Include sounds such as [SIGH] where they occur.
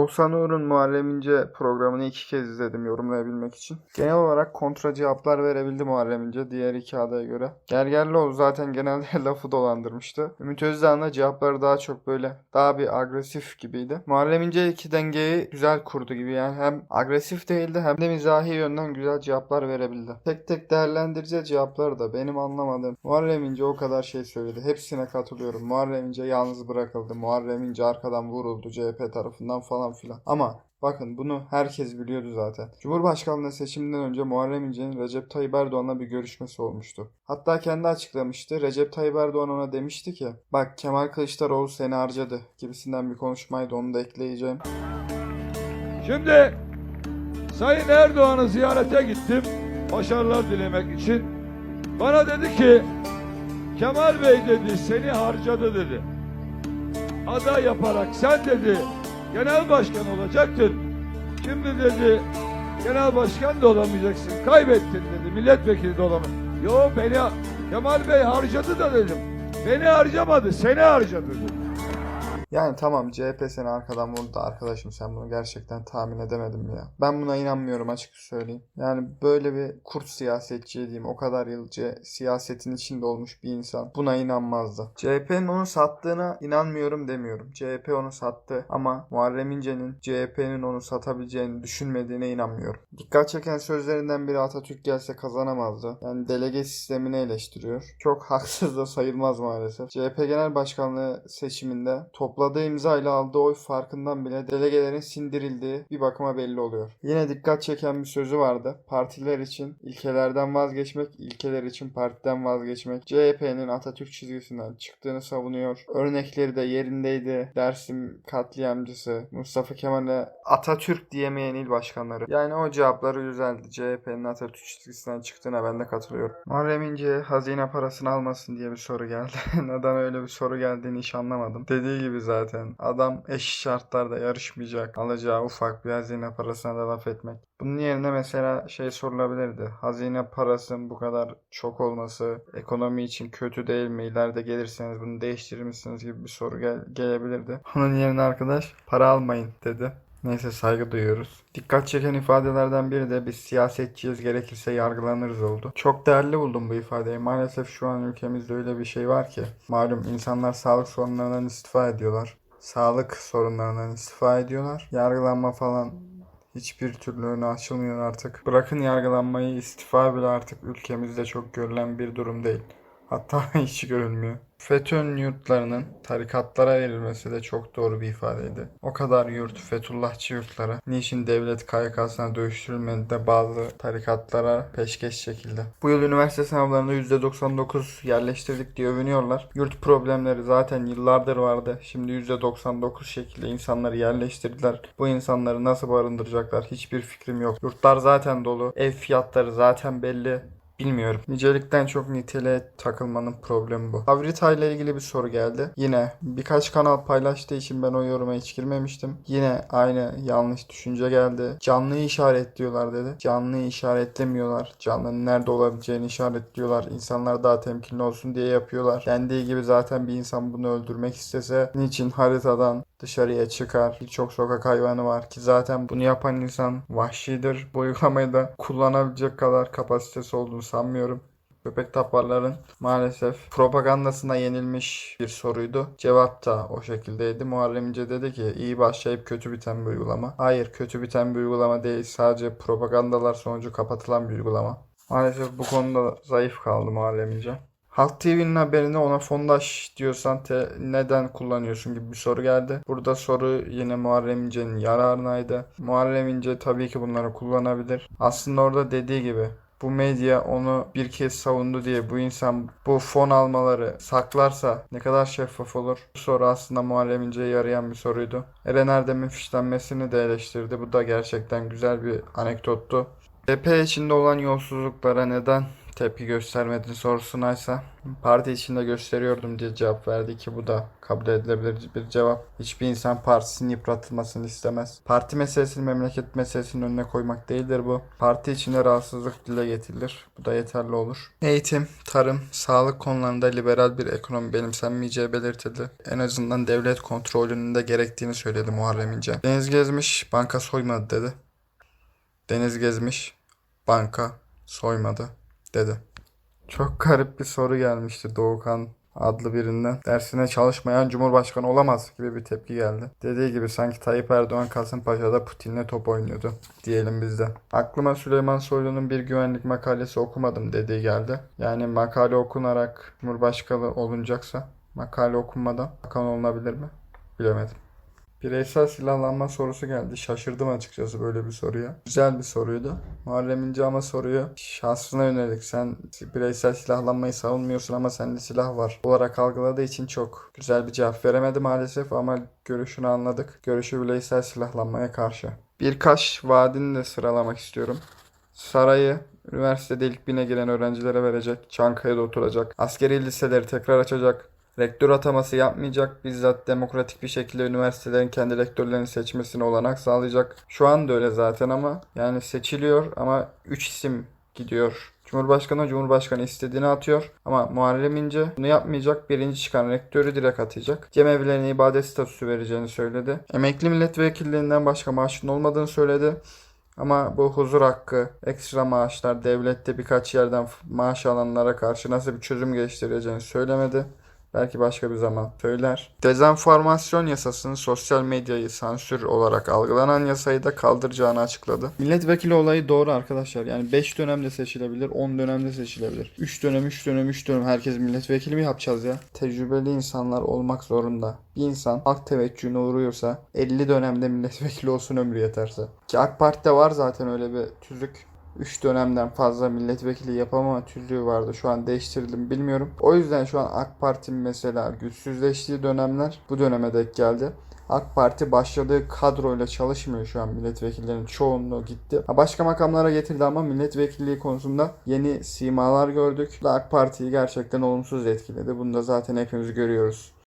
Oğuzhan Uğur'un Muharrem İnce programını iki kez izledim yorumlayabilmek için. Genel olarak kontra cevaplar verebildi Muharrem İnce diğer iki adaya göre. Gergerlioğlu zaten genelde [LAUGHS] lafı dolandırmıştı. Ümit Özdağ'ın da cevapları daha çok böyle daha bir agresif gibiydi. Muharrem İnce iki dengeyi güzel kurdu gibi yani hem agresif değildi hem de mizahi yönden güzel cevaplar verebildi. Tek tek değerlendireceği cevapları da benim anlamadığım. Muharrem İnce o kadar şey söyledi. Hepsine katılıyorum. Muharrem İnce yalnız bırakıldı. Muharrem İnce arkadan vuruldu CHP tarafından falan filan. Ama Bakın bunu herkes biliyordu zaten. Cumhurbaşkanlığı seçiminden önce Muharrem İnce'nin Recep Tayyip Erdoğan'la bir görüşmesi olmuştu. Hatta kendi açıklamıştı. Recep Tayyip Erdoğan ona demişti ki bak Kemal Kılıçdaroğlu seni harcadı gibisinden bir konuşmaydı onu da ekleyeceğim. Şimdi Sayın Erdoğan'ı ziyarete gittim. Başarılar dilemek için. Bana dedi ki Kemal Bey dedi seni harcadı dedi. Aday yaparak sen dedi genel başkan olacaktın. Şimdi dedi genel başkan da olamayacaksın. Kaybettin dedi. Milletvekili de olamayacaksın. Yo beni Kemal Bey harcadı da dedim. Beni harcamadı, seni harcadı dedi. Yani tamam CHP seni arkadan vurdu da arkadaşım sen bunu gerçekten tahmin edemedim mi ya. Ben buna inanmıyorum açık söyleyeyim. Yani böyle bir kurt siyasetçi diyeyim o kadar yıl C- siyasetin içinde olmuş bir insan buna inanmazdı. CHP'nin onu sattığına inanmıyorum demiyorum. CHP onu sattı ama Muharrem İnce'nin CHP'nin onu satabileceğini düşünmediğine inanmıyorum. Dikkat çeken sözlerinden biri Atatürk gelse kazanamazdı. Yani delege sistemini eleştiriyor. Çok [LAUGHS] haksız da sayılmaz maalesef. CHP Genel Başkanlığı seçiminde topladığı imza ile aldığı oy farkından bile delegelerin sindirildiği bir bakıma belli oluyor. Yine dikkat çeken bir sözü vardı. Partiler için ilkelerden vazgeçmek, ilkeler için partiden vazgeçmek. CHP'nin Atatürk çizgisinden çıktığını savunuyor. Örnekleri de yerindeydi. Dersim katliamcısı, Mustafa Kemal'e Atatürk diyemeyen il başkanları. Yani o cevapları güzeldi. CHP'nin Atatürk çizgisinden çıktığına ben de katılıyorum. Muharrem İnce hazine parasını almasın diye bir soru geldi. [LAUGHS] Neden öyle bir soru geldiğini hiç anlamadım. Dediği gibi zaten adam eşit şartlarda yarışmayacak. Alacağı ufak bir hazine parasına da laf etmek. Bunun yerine mesela şey sorulabilirdi. Hazine parasının bu kadar çok olması ekonomi için kötü değil mi? İleride gelirseniz bunu değiştirir misiniz gibi bir soru gel- gelebilirdi. Onun yerine arkadaş para almayın dedi. Neyse saygı duyuyoruz. Dikkat çeken ifadelerden biri de biz siyasetçiyiz gerekirse yargılanırız oldu. Çok değerli buldum bu ifadeyi. Maalesef şu an ülkemizde öyle bir şey var ki. Malum insanlar sağlık sorunlarından istifa ediyorlar. Sağlık sorunlarından istifa ediyorlar. Yargılanma falan hiçbir türlü önü açılmıyor artık. Bırakın yargılanmayı istifa bile artık ülkemizde çok görülen bir durum değil. Hatta [LAUGHS] hiç görülmüyor. FETÖ'nün yurtlarının tarikatlara verilmesi de çok doğru bir ifadeydi. O kadar yurt Fethullahçı yurtlara niçin devlet KYK'sına dönüştürülmedi de bazı tarikatlara peşkeş çekildi. Bu yıl üniversite sınavlarında %99 yerleştirdik diye övünüyorlar. Yurt problemleri zaten yıllardır vardı. Şimdi %99 şekilde insanları yerleştirdiler. Bu insanları nasıl barındıracaklar hiçbir fikrim yok. Yurtlar zaten dolu. Ev fiyatları zaten belli. Bilmiyorum. Nicelikten çok niteliğe takılmanın problemi bu. Havrita ile ilgili bir soru geldi. Yine birkaç kanal paylaştığı için ben o yoruma hiç girmemiştim. Yine aynı yanlış düşünce geldi. Canlıyı işaretliyorlar dedi. Canlıyı işaretlemiyorlar. Canlının nerede olabileceğini işaretliyorlar. İnsanlar daha temkinli olsun diye yapıyorlar. Dendiği gibi zaten bir insan bunu öldürmek istese niçin haritadan dışarıya çıkar. Birçok sokak hayvanı var ki zaten bunu yapan insan vahşidir. Bu uygulamayı da kullanabilecek kadar kapasitesi olduğunu sanmıyorum. Köpek taparların maalesef propagandasına yenilmiş bir soruydu. Cevap da o şekildeydi. Muharrem İnce dedi ki iyi başlayıp kötü biten bir uygulama. Hayır kötü biten bir uygulama değil. Sadece propagandalar sonucu kapatılan bir uygulama. Maalesef bu konuda zayıf kaldı Muharrem İnce. Halk TV'nin haberinde ona fondaş diyorsan te- neden kullanıyorsun gibi bir soru geldi. Burada soru yine Muharrem İnce'nin yararınaydı. Muharrem İnce tabii ki bunları kullanabilir. Aslında orada dediği gibi bu medya onu bir kez savundu diye bu insan bu fon almaları saklarsa ne kadar şeffaf olur? Bu soru aslında Muharrem İnce'ye yarayan bir soruydu. Eren Erdem'in fişlenmesini de eleştirdi. Bu da gerçekten güzel bir anekdottu. CHP içinde olan yolsuzluklara neden tepki göstermedin sorusuna parti içinde gösteriyordum diye cevap verdi ki bu da kabul edilebilir bir cevap. Hiçbir insan partisinin yıpratılmasını istemez. Parti meselesini memleket meselesinin önüne koymak değildir bu. Parti içinde rahatsızlık dile getirilir. Bu da yeterli olur. Eğitim, tarım, sağlık konularında liberal bir ekonomi benimsenmeyeceği belirtildi. En azından devlet kontrolünün de gerektiğini söyledi Muharrem İnce. Deniz gezmiş, banka soymadı dedi. Deniz gezmiş, banka soymadı dedi. Çok garip bir soru gelmişti Doğukan adlı birinden. Dersine çalışmayan Cumhurbaşkanı olamaz gibi bir tepki geldi. Dediği gibi sanki Tayyip Erdoğan Kasımpaşa'da Putin'le top oynuyordu diyelim biz de. Aklıma Süleyman Soylu'nun bir güvenlik makalesi okumadım dediği geldi. Yani makale okunarak Cumhurbaşkanı olunacaksa makale okunmadan bakan olunabilir mi? Bilemedim. Bireysel silahlanma sorusu geldi. Şaşırdım açıkçası böyle bir soruya. Güzel bir soruydu. Muharrem İnce ama soruyu şahsına yönelik. Sen bireysel silahlanmayı savunmuyorsun ama sende silah var olarak algıladığı için çok güzel bir cevap veremedi maalesef ama görüşünü anladık. Görüşü bireysel silahlanmaya karşı. Birkaç vaadini de sıralamak istiyorum. Sarayı üniversitede ilk bine giren öğrencilere verecek. Çankaya'da oturacak. Askeri liseleri tekrar açacak. Rektör ataması yapmayacak. Bizzat demokratik bir şekilde üniversitelerin kendi rektörlerini seçmesine olanak sağlayacak. Şu an da öyle zaten ama yani seçiliyor ama 3 isim gidiyor. Cumhurbaşkanı Cumhurbaşkanı istediğini atıyor ama Muharrem İnce bunu yapmayacak. Birinci çıkan rektörü direkt atacak. Cemevlerine ibadet statüsü vereceğini söyledi. Emekli milletvekilliğinden başka maaşın olmadığını söyledi. Ama bu huzur hakkı, ekstra maaşlar, devlette birkaç yerden maaş alanlara karşı nasıl bir çözüm geliştireceğini söylemedi. Belki başka bir zaman söyler. Dezenformasyon yasasının sosyal medyayı sansür olarak algılanan yasayı da kaldıracağını açıkladı. Milletvekili olayı doğru arkadaşlar. Yani 5 dönemde seçilebilir, 10 dönemde seçilebilir. 3 dönem, 3 dönem, 3 dönem herkes milletvekili mi yapacağız ya? Tecrübeli insanlar olmak zorunda. Bir insan halk teveccühüne uğruyorsa 50 dönemde milletvekili olsun ömrü yeterse. Ki AK Parti'de var zaten öyle bir tüzük. 3 dönemden fazla milletvekili yapamama tüzüğü vardı. Şu an değiştirildi mi bilmiyorum. O yüzden şu an AK Parti'nin mesela güçsüzleştiği dönemler bu döneme denk geldi. AK Parti başladığı kadroyla çalışmıyor şu an milletvekillerinin çoğunluğu gitti. Başka makamlara getirdi ama milletvekilliği konusunda yeni simalar gördük. AK Parti'yi gerçekten olumsuz etkiledi. Bunu da zaten hepimiz görüyoruz.